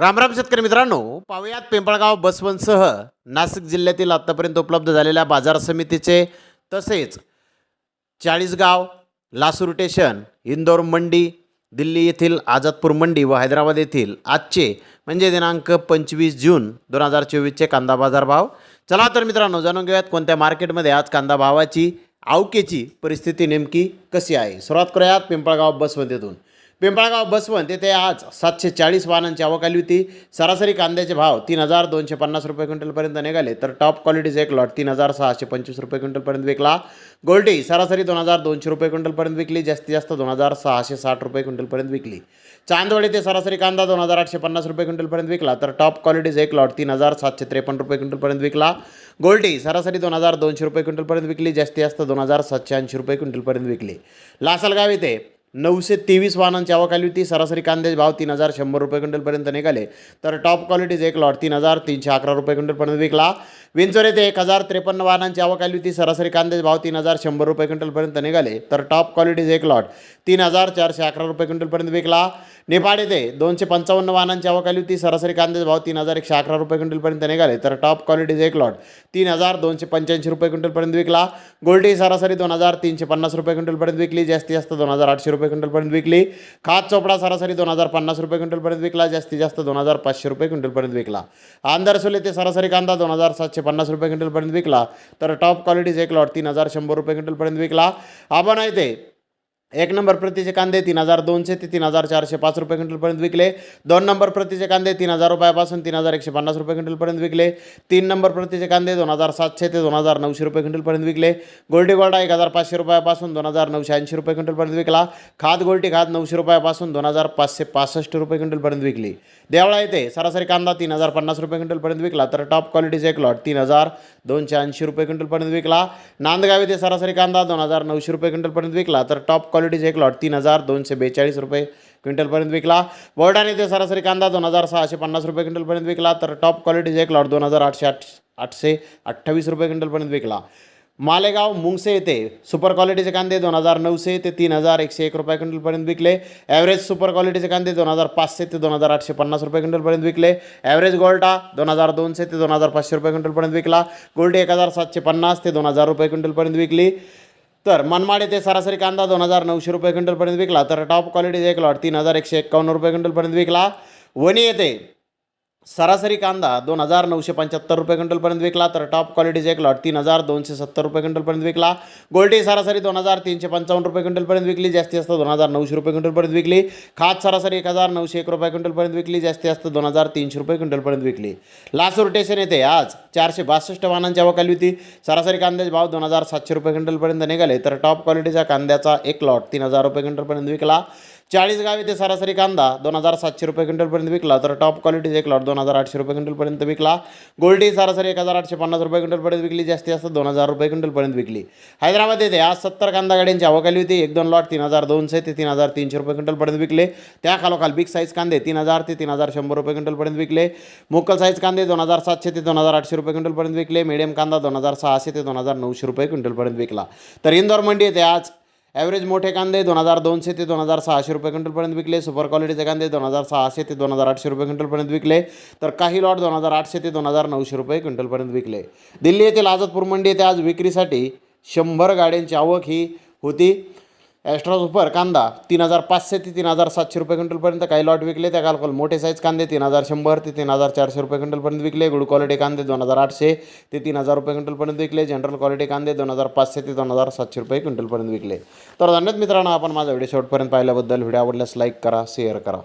रामराम शेतकरी मित्रांनो पाहुयात पिंपळगाव बसवंतसह नाशिक जिल्ह्यातील आत्तापर्यंत उपलब्ध झालेल्या बाजार समितीचे तसेच चाळीसगाव लासूर स्टेशन इंदोर मंडी दिल्ली येथील आझादपूर मंडी व हैदराबाद येथील आजचे म्हणजे दिनांक पंचवीस जून दोन हजार चोवीसचे कांदा बाजार भाव. चला तर मित्रांनो जाणून घेऊयात कोणत्या मार्केटमध्ये आज कांदा भावाची आवकेची परिस्थिती नेमकी कशी आहे. सुरुवात करूयात पिंपळगाव बसवंत पिंपळगाव बसवंत येथे आज सातशे चाळीस वाहनांची आवक आली होती. सरासरी कांद्याचे भाव तीन हजार दोनशे पन्नास रुपये क्विंटलपर्यंत निघाले तर टॉप क्वालिटीचा एक लॉट तीन हजार सहाशे पंचवीस रुपये क्विंटलपर्यंत विकला. गोल्डी सरासरी दोन हजार दोनशे रुपये क्विंटलपर्यंत विकली जास्तीत जास्त दोन हजार सहाशे साठ रुपये क्विंटलपर्यंत विकली. चांदवड येथे सरासरी कांदा दोन हजार आठशे पन्नास रुपये क्विंटलपर्यंत विकला तर टॉप क्वालिटीचा एक लॉट तीन हजार सातशे त्रेपन्न रुपये क्विंटलपर्यंत विकला. गोल्डी सरासरी दोन हजार दोनशे रुपये क्विंटलपर्यंत विकली जास्तीत जास्त दोन हजार सातशे ऐंशी रुपये क्विंटलपर्यंत विकली. लासलगाव येथे नऊशे तेवीस वाहनांची आवक आली होती. सरासरी कांद्याचे भाव तीन हजार शंभर रुपये क्विंटलपर्यंत निघाले. तर टॉप क्वालिटीज एक लॉट तीन हजार तीनशे अकरा रुपये क्विंटलपर्यंत विकला. विंचोर येथे एक हजार त्रेपन्न वाहनांची आवक आली होती. सरासरी कांद्याचे भाव तीन हजार शंभर रुपये क्विंटलपर्यंत निघाले. तर टॉप क्वालिटीज एक लॉट तीन हजार चारशे अकरा रुपये क्विंटलपर्यंत विकला. नेपाळ येथे दोनशे पंचावन्न वाहनांची आवक होती. सरासरी कांद्याचा भाव तीन हजार एकशे अकरा रुपये क्विंटलपर्यंत निघाले. तर टॉप क्वालिटीचे एक लॉट तीन हजार दोनशे पंच्याऐंशी रुपये क्विंटलपर्यंत विकला. गोल्डी सरासरी दोन हजार तीनशे पन्नास रुपये क्विंटलपर्यंत विकली. जास्तीत जास्त दोन हजार आठशे रुपये क्विंटलपर्यंत विकली. खात चोपडा सरासरी दोन हजार पन्नास रुपये क्विंटलपर्यंत विकला. जास्तीत जास्त दोन हजार पाचशे रुपये क्विंटलपर्यंत विकला. आंदरसोल येथे सरासरी कांदा दोन हजार सातशे पन्नास रुपये क्विंटलपर्यंत विकला. तर टॉप क्वालिटीचे एक लॉट तीन हजार शंभर रुपये क्विंटलपर्यंत विकला. आपण येथे एक नंबर प्रतीचे कांदे तीन हजार दोनशे ते तीन हजार चारशे पाच रुपये क्विंटलपर्यंत विकले. दोन नंबर प्रतीचे कांदे तीन हजार रुपयापासून तीन हजार एकशे पन्नास रुपये क्विंटलपर्यंत विकले. तीन नंबर प्रतीचे कांदे दोन हजार सातशे ते दोन हजार नऊशे रुपये क्विंटलपर्यंत विकले. गोल्डी गोल्डा एक हजार पाचशे रुपयापासून दोन हजार नऊशे ऐंशी रुपये क्विंटलपर्यंत विकला. खाद गोल्टी खाद नऊशे रुपयापासून दोन हजार पाचशे पासष्ट रुपये क्विंटलपर्यंत विकली. देवळा येथे सरासरी कांदा तीन हजार पन्नास रुपये क्विंटलपर्यंत विकला. तर टॉप क्वालिटीचे एक लॉट तीन हजार दोनशे ऐंशी रुपये क्विंटलपर्यंत विकला. नांदगाव येथे सरासरी कांदा दोन हजार नऊशे रुपये क्विंटलपर्यंत विकला. तर टॉप क्वालिटीचे एक लॉट तीन हजार दोनशे बेचाळीस रुपये क्विंटलपर्यंत विकला. बोर्डाने ते सरासरी कांदा दोन हजार सहाशे पन्नास रुपये क्विंटलपर्यंत विकला. तर टॉप क्वालिटीचे एक लॉट दोन हजार आठशे आठ आठशे अठ्ठावीस रुपये क्विंटलपर्यंत विकला. मालेगाव मुंगसे येथे सुपर क्वालिटीचे कांदे दोन हजार नऊशे ते तीन हजार एकशे एक रुपये क्विंटलपर्यंत विकले. ॲव्हरेज सुपर क्वालिटीचे कांदे दोन हजार पाचशे ते दोन हजार आठशे पन्नास रुपये क्विंटलपर्यंत विकले. ॲव्हरेज गोल्टा दोन हजार दोनशे ते दोन हजार पाचशे रुपये क्विंटलपर्यंत विकला. गोल्ड एक हजार सातशे पन्नास ते दोन हजार रुपये क्विंटलपर्यंत विकली. तर मनमाड येथे सरासरी कांदा दोन हजार नऊशे रुपये क्विंटलपर्यंत विकला. तर टॉप क्वालिटीचे एक लॉट तीन हजार एकशे एक्कावन्न रुपये क्विंटलपर्यंत विकला. वणी येथे सरासरी कांदा दोन हजार नऊशे पंच्याहत्तर रुपये क्विंटलपर्यंत विकला तर टॉप क्वालिटीचे एक लॉट तीन हजार दोनशे सत्तर रुपये क्विंटलपर्यंत विकला. गोल्डी सरासरी दोन हजार तीनशे पंचावन्न रुपये क्विंटलपर्यंत विकली जास्ती जास्त दोन हजार नऊशे रुपये क्विंटलपर्यंत विकली. खात सरासरी एक हजार नऊशे एक रुपये क्विंटलपर्यंत विकली जास्ती जास्त दोन हजार तीनशे रुपये क्विंटलपर्यंत विकली. लासूर स्टेशन येथे आज चारशे बासष्ट वाहनांची आवक आली होती. सरासरी कांद्याचे भाव दोन हजार सातशे रुपये क्विंटलपर्यंत निघाले तर टॉप क्वालिटीच्या कांद्याचा एक लॉट तीन हजार रुपये क्विंटलपर्यंत विकला. चाळीस चाळीसगाव येथे सरासरी कांदा दोन हजार सातशे रुपये क्विंटलपर्यंत विकला तर टॉप क्वालिटीचे एक लॉट दोन हजार आठशे रुपये क्विंटलपर्यंत विकला. गोल्डी सरासरी एक हजार आठशे पन्नास रुपये क्विंटलपर्यंत विकली जास्तीत जास्त दोन हजार रुपये क्विंटलपर्यंत विकली. हैदराबाद येथे आज सत्तर कांदा गाड्यांची आवक आली होती एक दोन लॉट तीन हजार दोनशे ते तीन हजार तीनशे रुपये क्विंटलपर्यंत विकले. त्या खालोखाल बिग साईज कांदे तीन हजार ते तीन हजार शंभर रुपये क्विंटलपर्यंत विकले. मोकल साईज कांदे दोन हजार सातशे ते दोन हजार आठशे रुपये क्विंटलपर्यंत विकले. मिडियम कांदा दोन हजार सहाशे ते दोन हजार नऊशे रुपये क्विंटलपर्यंत विकला. तर इंदोर मंडी येथे आज ॲव्हरेज मोठे कांदे दोन हजार दोनशे ते दोन हजार सहाशे रुपये क्विंटलपर्यंत विकले. सुपर क्वालिटीचे कांदे दोन हजार सहाशे ते दोन हजार आठशे रुपये क्विंटलपर्यंत विकले. तर काही लॉट दोन हजार आठशे ते दोन हजार नऊशे रुपये क्विंटलपर्यंत विकले. दिल्ली येथील आझादपूर मंडी येथे आज विक्रीसाठी शंभर गाड्यांची आवक ही होती. ॲस्ट्रा सुपर कांदा तीन हजार पाचशे ते तीन हजार सातशे रुपये क्विंटलपर्यंत काही लॉट विकले. त्या कालकोल मोठे साईज कांदे तीन हजार शंभर ते तीन हजार चारशे रुपये क्विंटलपर्यंत विकले. गुड क्वालिटी कांदे दोन हजार आठशे ते तीन हजार रुपये क्विंटलपर्यंत विकले. जनरल क्वालिटी कांदे दोन हजार पाचशे ते दोन हजार सातशे रुपये क्विंटलपर्यंत विकले. तर धन्यवाद मित्रांनो आपण माझा व्हिडिओ शेवटपर्यंत पाहिल्याबद्दल. व्हिडिओ आवडल्यास लाईक करा शेअर करा.